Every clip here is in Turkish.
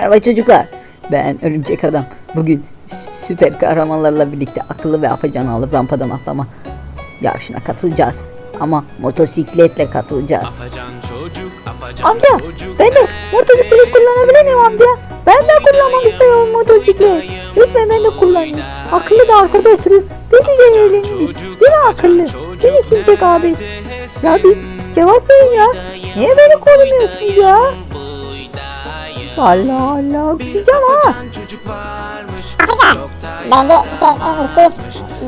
Merhaba çocuklar. Ben Örümcek Adam. Bugün süper kahramanlarla birlikte akıllı ve afacanı alıp rampadan atlama yarışına katılacağız. Ama motosikletle katılacağız. Afacan çocuk, afacan Amca çocuk. ben de motosiklet kullanabilir miyim amca? Ben de kullanmak istiyorum motosiklet. Lütfen ben de kullanayım. Akıllı da arkada oturuyor. Bir güzel eğleniriz. Biri akıllı. Biri Şimşek abi. Ya bir cevap verin ya. Niye beni korumuyorsunuz ya? Allah Allah. Küseceğim ha. Afacan, bence sen en iyisi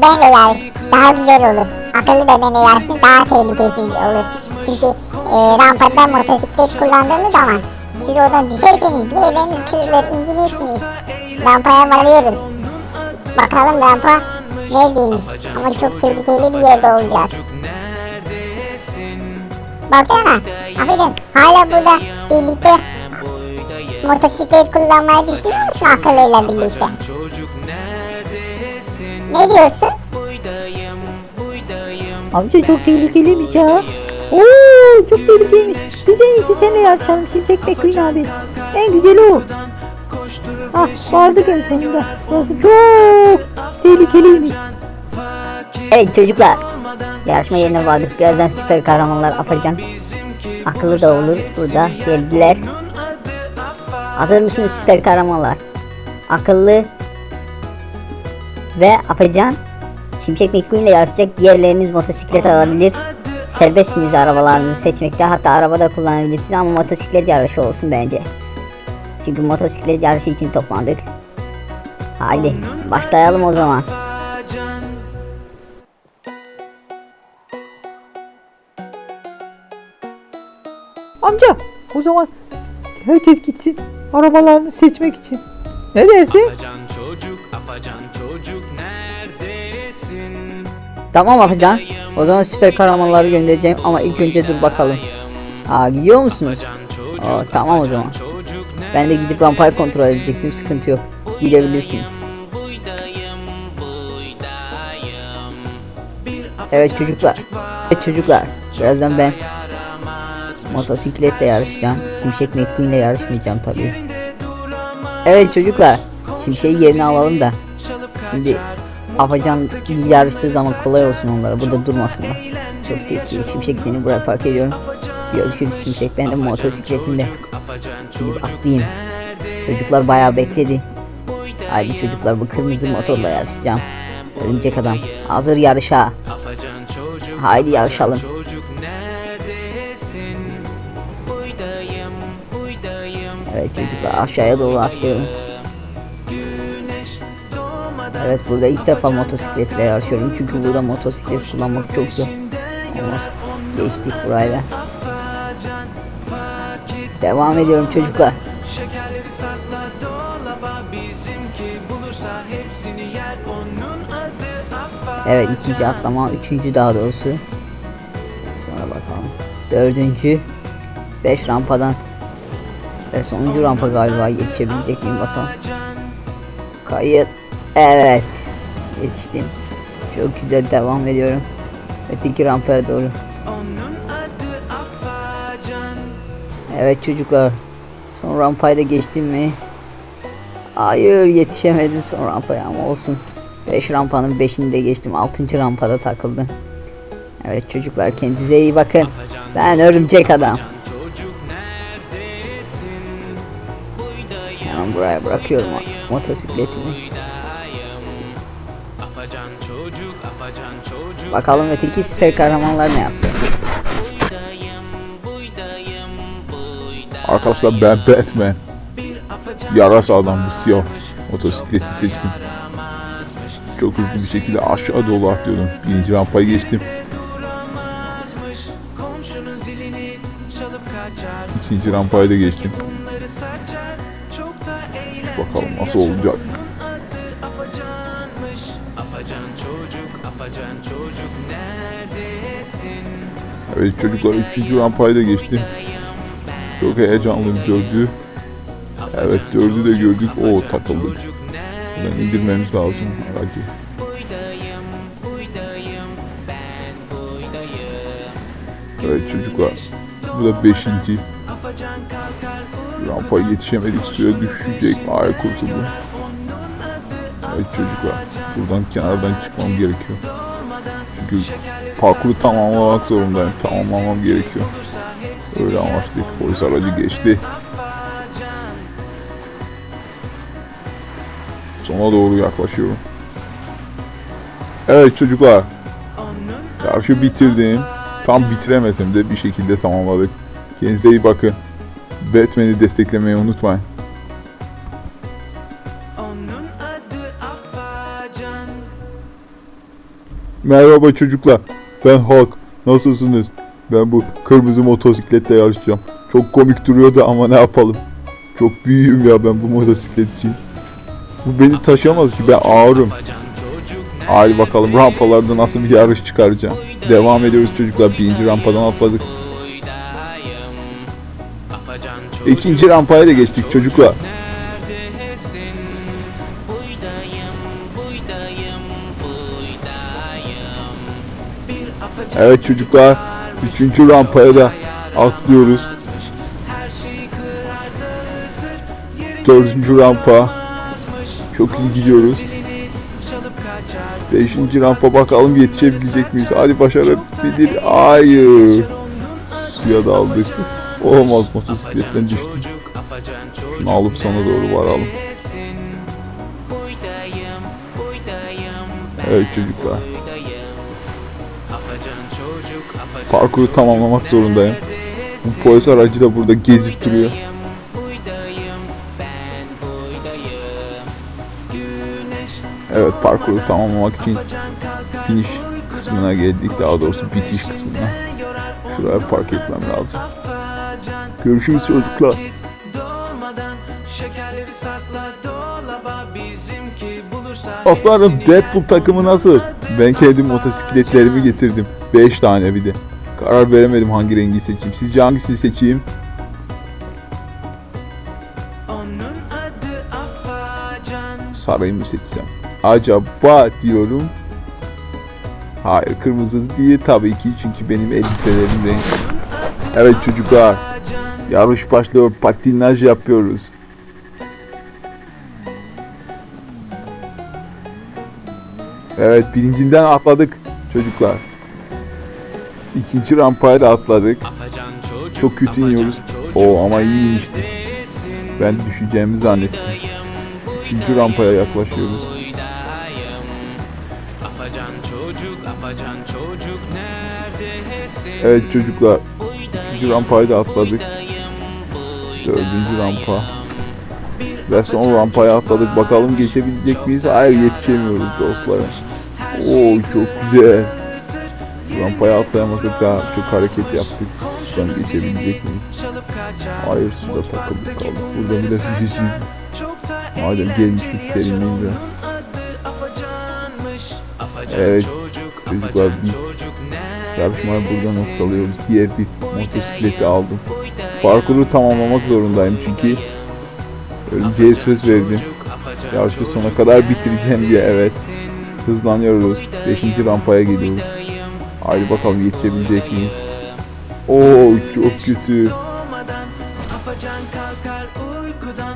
benle yarış. Daha güzel olur. Akıllı da benle yarışın daha tehlikesiz olur. Çünkü e, rampada motosiklet kullandığınız zaman siz oradan düşerseniz bir yerleriniz kırılır, incinirsiniz. Rampaya varıyoruz. Bakalım rampa neredeymiş. Ama çok tehlikeli bir yerde olacağız. Baksana, affedin hala burada birlikte motosiklet kullanmayı düşünüyor musun akıllıyla birlikte? Ne diyorsun? Amca çok tehlikeliymiş ya. Oo çok tehlikeliymiş. Biz en iyisi seninle yarışalım Şimşek McQueen abi. En güzeli o. Ah vardık en sonunda. Burası çok tehlikeliymiş. Evet çocuklar. Yarışma yerine vardık. Birazdan süper kahramanlar Afacan. Akıllı da olur. Burada geldiler. Hazır mısınız süper kahramanlar? Akıllı ve Afacan Şimşek McQueen ile yarışacak. Diğerleriniz motosiklet alabilir. Serbestsiniz arabalarınızı seçmekte. Hatta arabada kullanabilirsiniz ama motosiklet yarışı olsun bence. Çünkü motosiklet yarışı için toplandık. Haydi başlayalım o zaman. Amca o zaman herkes gitsin arabalarını seçmek için. Ne dersin? Afacan çocuk, afacan çocuk neredesin? Tamam Afacan. O zaman süper kahramanları göndereceğim ama ilk önce dur bakalım. Aa gidiyor musunuz? Aa, tamam o zaman. Ben de gidip rampayı kontrol edecektim. Sıkıntı yok. Gidebilirsiniz. buydayım, buydayım. Bir Evet çocuklar. Evet çocuklar. Birazdan ben motosikletle yarışacağım. Şimşek McQueen ile yarışmayacağım tabii. Evet çocuklar. Şimşek'i yerine alalım da. Şimdi Afacan yarıştığı zaman kolay olsun onlara. Burada durmasınlar. Çok tehlikeli. Şimşek seni buraya park ediyorum. Görüşürüz Şimşek. Ben de motosikletimle gidip atlayayım. Çocuklar bayağı bekledi. Haydi çocuklar bu kırmızı motorla yarışacağım. Örümcek adam. Hazır yarışa. Haydi yarışalım. Çocuklar aşağıya doğru atlıyorum. Evet burada ilk defa motosikletle yarışıyorum. Çünkü burada motosiklet kullanmak çok zor. Olmaz. Geçtik burayla. Devam ediyorum çocuklar. Evet ikinci atlama. Üçüncü daha doğrusu. Sonra bakalım. Dördüncü. Beş rampadan. Ve sonuncu rampa galiba yetişebilecek miyim bakalım. Kayıt. Evet. Yetiştim. Çok güzel devam ediyorum. Öteki rampaya doğru. Evet çocuklar. Son rampayı da geçtim mi? Hayır yetişemedim son rampaya ama olsun. 5 rampanın 5'ini de geçtim. 6. rampada takıldım. Evet çocuklar kendinize iyi bakın. Ben örümcek adam. Buraya bırakıyorum motosikletimi. afacan çocuk. Bakalım öteki süper kahramanlar ne buydayım. Arkadaşlar ben Batman. Yarasa adam bu siyah motosikleti seçtim. Çok hızlı bir şekilde aşağı doğru atlıyorum. Birinci rampayı geçtim. İkinci rampayı da geçtim. Bakalım nasıl olacak. Evet çocuklar üçüncü rampayı da geçtim. Çok heyecanlıyım dördü. Evet dördü de gördük. O takıldık. Buradan indirmemiz lazım aracı. Evet çocuklar. Bu da beşinci. Rampaya yetişemedik suya düşecek. Ay kurtuldu. Evet çocuklar buradan kenardan çıkmam gerekiyor. Çünkü parkuru tamamlamak zorundayım. Tamamlamam gerekiyor. Öyle amaçlı polis aracı geçti. Sona doğru yaklaşıyorum. Evet çocuklar. Yarışı bitirdim. Tam bitiremesem de bir şekilde tamamladık. Kendinize iyi bakın. Batman'i desteklemeyi unutmayın. Merhaba çocuklar. Ben Hulk. Nasılsınız? Ben bu kırmızı motosikletle yarışacağım. Çok komik duruyordu ama ne yapalım. Çok büyüğüm ya ben bu motosiklet için. Bu beni taşıyamaz ki ben ağırım. Hadi bakalım rampalarda nasıl bir yarış çıkaracağım. Devam ediyoruz çocuklar. Birinci rampadan atladık. İkinci rampaya da geçtik afacan Evet çocuklar. Üçüncü rampaya da atlıyoruz. Dördüncü rampa. Çok iyi gidiyoruz. Beşinci rampa bakalım yetişebilecek miyiz? Hadi başarabilir. Hayır. Suya daldık. Olamaz motosikletten düştüm. Şunu alıp sana doğru varalım. Evet çocuklar. Parkuru tamamlamak zorundayım. Bu polis aracı da burada gezip duruyor. Evet parkuru tamamlamak için finish kısmına geldik. Daha doğrusu bitiş kısmına. Şuraya park etmem lazım. Görüşürüz çocuklar. Aslanım Deadpool takımı nasıl? Ben kendi motosikletlerimi getirdim. 5 tane bir de. Karar veremedim hangi rengi seçeyim. Sizce hangisini seçeyim? Sarıyı mı seçsem? Acaba diyorum. Hayır kırmızı değil tabii ki çünkü benim elbiselerim renk. Evet çocuklar yarış başlıyor patinaj yapıyoruz. Evet birincinden atladık çocuklar. İkinci rampaya da atladık. Çok kötü iniyoruz. Oo ama iyi neredesin? Ben düşeceğimi zannettim. Üçüncü rampaya yaklaşıyoruz. Evet çocuklar üçüncü rampayı da atladık. Buydayım, Dördüncü rampa. Ve son rampaya atladık. Bakalım geçebilecek miyiz? Hayır yetişemiyoruz dostlarım. Oo çok güzel. Rampaya atlayamasak daha çok hareket yaptık. Sudan geçebilecek miyiz? Hayır suda takıldık kaldık. Burada biraz da Madem gelmişim serinleyeyim biraz. Evet, çocuk çocuklar, biz? Yarışmayı burada noktalıyoruz. Diğer bir motosikleti aldım. Parkuru tamamlamak zorundayım çünkü öleceğe söz verdim. Yarışı sona kadar bitireceğim diye evet. Hızlanıyoruz. Beşinci rampaya geliyoruz. Haydi bakalım yetişebilecek miyiz? Oo çok kötü.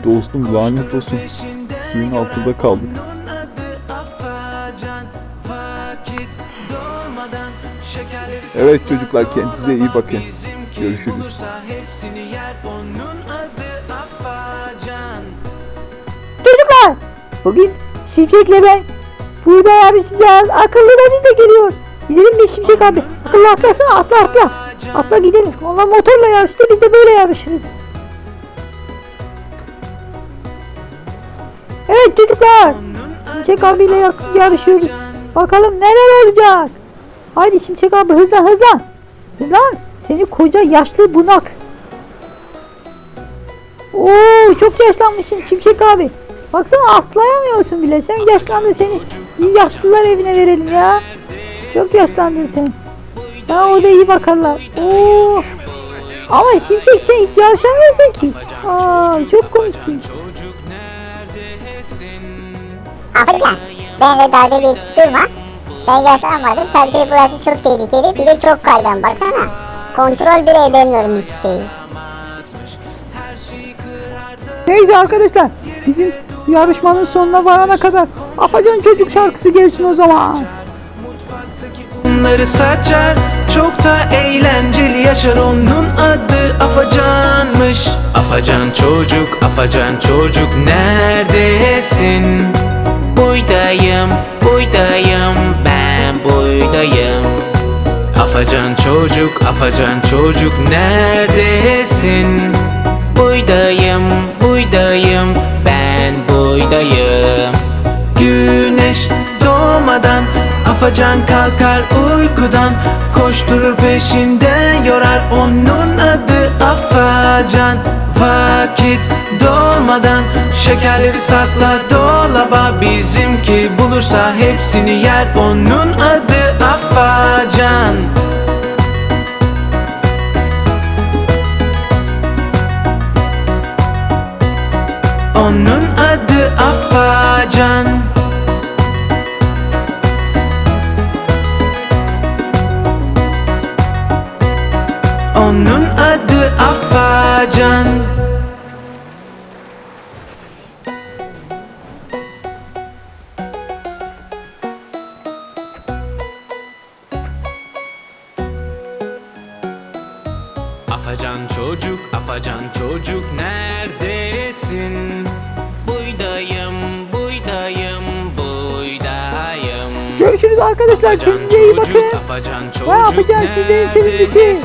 Dostum lanet olsun. Suyun altında kaldık. Evet çocuklar, kendinize iyi bakın. Görüşürüz. Çocuklar bugün Şimşek'le ben burada yarışacağız. Akıllı da biz de geliyor. Gidelim mi Şimşek abi? Akıllı atlasana atla atla. Atla gidelim. Onlar motorla yarıştı biz de böyle yarışırız. Evet çocuklar. Şimşek abiyle ya- yarışıyoruz. Bakalım neler olacak. Haydi Şimşek abi hızlan hızlan. Hızlan. Seni koca yaşlı bunak. Oo çok yaşlanmışsın Şimşek abi. Baksana atlayamıyorsun bile. Sen yaşlandın seni. Yaşlılar evine verelim ya. Çok yaşlandın sen. Sana orada iyi bakarlar. Oo. Ama Şimşek sen hiç yarışamıyorsun ki. Aa çok komiksin. Afacan benimle dalga geçip durma. Ben yaşlanmadım sadece burası çok tehlikeli bir de çok kaygan baksana. Kontrol bile edemiyorum hiçbir şeyi. Neyse arkadaşlar bizim yarışmanın sonuna varana kadar Afacan çocuk şarkısı gelsin o zaman. Bunları saçar Çok da eğlenceli yaşar Onun adı Afacan'mış Afacan çocuk, Afacan çocuk Neredesin? Buydayım, buydayım Ben buydayım Afacan çocuk, Afacan çocuk Neredesin? Buydayım, buydayım Ben buydayım. Güneş doğmadan Afacan kalkar uykudan. Koşturur peşinden yorar Onun adı Afacan. Vakit dolmadan Şekerleri sakla dolaba Bizimki bulursa hepsini yer Onun adı Afacan Onun adı Afacan Onun adı Afacan Afacan çocuk, afacan çocuk neredesin? Arkadaşlar. Kendinize iyi bakın. Vay Afacan sizlerin sevimlisi.